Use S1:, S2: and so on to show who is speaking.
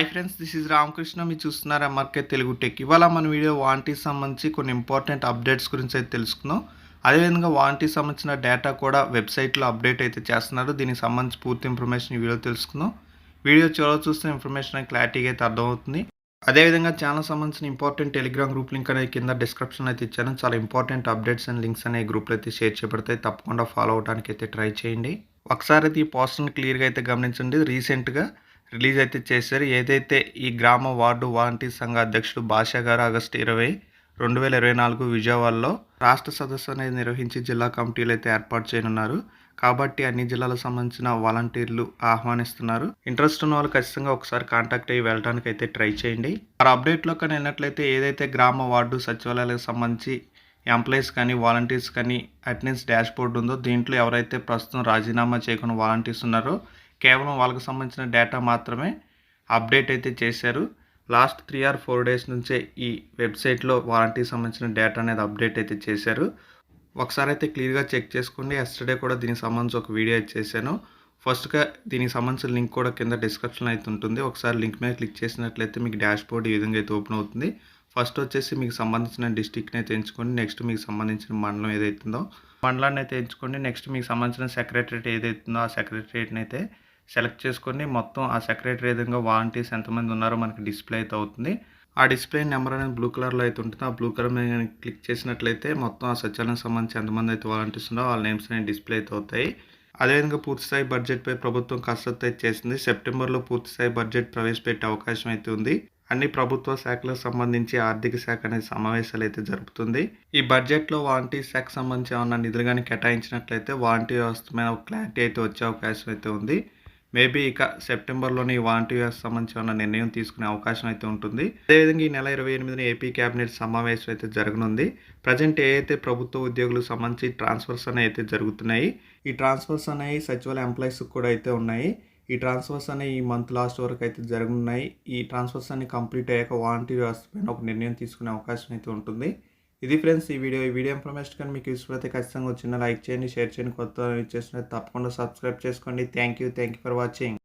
S1: Hi friends this is Ramakrishna. మీరు చూస్తున్నారు MRK Telugu tech ఇవాళ మన వీడియో వాంటీకి సంబంధించి కొన్ని ఇంపార్టెంట్ అప్డేట్స్ గురించి అయితే తెలుసుకుందాం. అదేవిధంగా వాంటీకి సంబంధించిన డేటా కూడా వెబ్సైట్లో అప్డేట్ అయితే చేస్తున్నారు. దీనికి సంబంధించి పూర్తి ఇన్ఫర్మేషన్ ఈ వీడియో తెలుసుకుందాం. వీడియో చివరి చూస్తే ఇన్ఫర్మేషన్ క్లారిటీగా అయితే అర్థమవుతుంది. అదేవిధంగా ఛానల్ సంబంధించిన ఇంపార్టెంట్ టెలిగ్రామ్ గ్రూప్ లింక్ అనేది కింద డిస్క్రిప్షన్ అయితే ఇచ్చాను. చాలా ఇంపార్టెంట్ అప్డేట్స్ అండ్ లింక్స్ అనే గ్రూప్లో అయితే షేర్ చేయబడతాయి. తప్పకుండా ఫాలో అవడానికి అయితే ట్రై చేయండి. ఒకసారి అయితే ఈ పోస్టర్ని క్లియర్గా అయితే గమనించండి. రీసెంట్గా రిలీజ్ అయితే చేశారు. ఏదైతే ఈ గ్రామ వార్డు వాలంటీర్ సంఘ అధ్యక్షుడు బాషా గారు ఆగస్టు ఇరవై రెండు వేల ఇరవై నాలుగు విజయవాడలో రాష్ట్ర సదస్సు అనేది నిర్వహించి జిల్లా కమిటీలు అయితే ఏర్పాటు చేయనున్నారు. కాబట్టి అన్ని జిల్లాలకు సంబంధించిన వాలంటీర్లు ఆహ్వానిస్తున్నారు. ఇంట్రెస్ట్ ఉన్న వాళ్ళు ఖచ్చితంగా ఒకసారి కాంటాక్ట్ అయ్యి వెళ్ళడానికి అయితే ట్రై చేయండి. మరి అప్డేట్లో కానీ వెళ్ళినట్లయితే ఏదైతే గ్రామ వార్డు సచివాలయాలకు సంబంధించి ఎంప్లాయీస్ కానీ వాలంటీర్స్ కానీ అటెండెన్స్ డాష్ బోర్డు ఉందో దీంట్లో ఎవరైతే ప్రస్తుతం రాజీనామా చేయకుండా వాలంటీర్స్ ఉన్నారో కేవలం వాళ్ళకి సంబంధించిన డేటా మాత్రమే అప్డేట్ అయితే చేశారు. Last three or four days నుంచే ఈ వెబ్సైట్లో వారంటీకి సంబంధించిన డేటా అనేది అప్డేట్ అయితే చేశారు. ఒకసారి అయితే క్లియర్గా చెక్ చేసుకోండి. ఎస్టర్డే కూడా దీనికి సంబంధించి ఒక వీడియో అయితే చేశాను. ఫస్ట్గా దీనికి సంబంధించిన లింక్ కూడా కింద డిస్క్రిప్షన్ అయితే ఉంటుంది. ఒకసారి లింక్ మీద క్లిక్ చేసినట్లయితే మీకు డాష్ బోర్డ్ ఈ విధంగా అయితే ఓపెన్ అవుతుంది. ఫస్ట్ వచ్చేసి మీకు సంబంధించిన డిస్టిక్ని అయితే ఎంచుకోండి. నెక్స్ట్ మీకు సంబంధించిన మండలం ఏదైతుందో. మండలాన్ని అయితే ఎంచుకోండి. నెక్స్ట్ మీకు సంబంధించిన సెక్రటరేట్ ఏదైతుందో ఆ సెక్రటరేట్ని అయితే సెలెక్ట్ చేసుకొని మొత్తం ఆ సెక్రటరీ విధంగా వాలంటీర్స్ ఎంతమంది ఉన్నారో మనకి డిస్ప్లే అయితే అవుతుంది. ఆ డిస్ప్లే నెంబర్ అనేది బ్లూ కలర్లో అయితే ఉంటుంది. ఆ బ్లూ కలర్ మీద క్లిక్ చేసినట్లయితే మొత్తం ఆ సచివాలయం సంబంధించి ఎంతమంది అయితే వాలంటీర్స్ ఉన్నారో వాళ్ళ నేమ్స్ అనేవి డిస్ప్లే అయితే అవుతాయి. అదేవిధంగా పూర్తిస్థాయి బడ్జెట్పై ప్రభుత్వం కసరత్తు అయితే చేసింది. సెప్టెంబర్లో పూర్తిస్థాయి బడ్జెట్ ప్రవేశపెట్టే అవకాశం అయితే ఉంది. అన్ని ప్రభుత్వ శాఖలకు సంబంధించి ఆర్థిక శాఖ అనేది సమావేశాలు అయితే జరుపుతుంది. ఈ బడ్జెట్లో వాలంటీర్ శాఖకు సంబంధించి ఏమన్నా నిధులు కానీ కేటాయించినట్లయితే వాలంటీర్ వ్యవస్థ మీద క్లారిటీ అయితే వచ్చే అవకాశం అయితే ఉంది. మేబీ ఇక సెప్టెంబర్లోని ఈ వాలంటీర్ వ్యవస్థ నిర్ణయం తీసుకునే అవకాశం అయితే ఉంటుంది. అదేవిధంగా ఈ నెల ఇరవై ఎనిమిదిన ఏపీ క్యాబినెట్ సమావేశం అయితే జరగనుంది. ప్రజెంట్ ఏ అయితే ప్రభుత్వ ఉద్యోగులకు సంబంధించి ట్రాన్స్ఫర్స్ అనేవి అయితే జరుగుతున్నాయి ఈ ట్రాన్స్ఫర్స్ అనేవి సచివాలయ ఎంప్లాయీస్ కూడా అయితే ఉన్నాయి. ఈ ట్రాన్స్ఫర్స్ అనేవి ఈ మంత్ లాస్ట్ వరకు అయితే జరగనున్నాయి. ఈ ట్రాన్స్ఫర్స్ అన్ని కంప్లీట్ అయ్యాక వాలంటీర్ వ్యవస్థ పైన ఒక నిర్ణయం తీసుకునే అవకాశం అయితే ఉంటుంది. ఇది ఫ్రెండ్స్ ఈ వీడియో. ఈ వీడియో ఇన్ఫర్మేషన్ కానీ మీకు యూస్ఫుల్ అయితే ఖచ్చితంగా వచ్చిన లైక్ చేయండి షేర్ చేయండి. కొత్త చేసిన తప్పకుండా సబ్స్క్రైబ్ చేసుకోండి. Thank you thank you for watching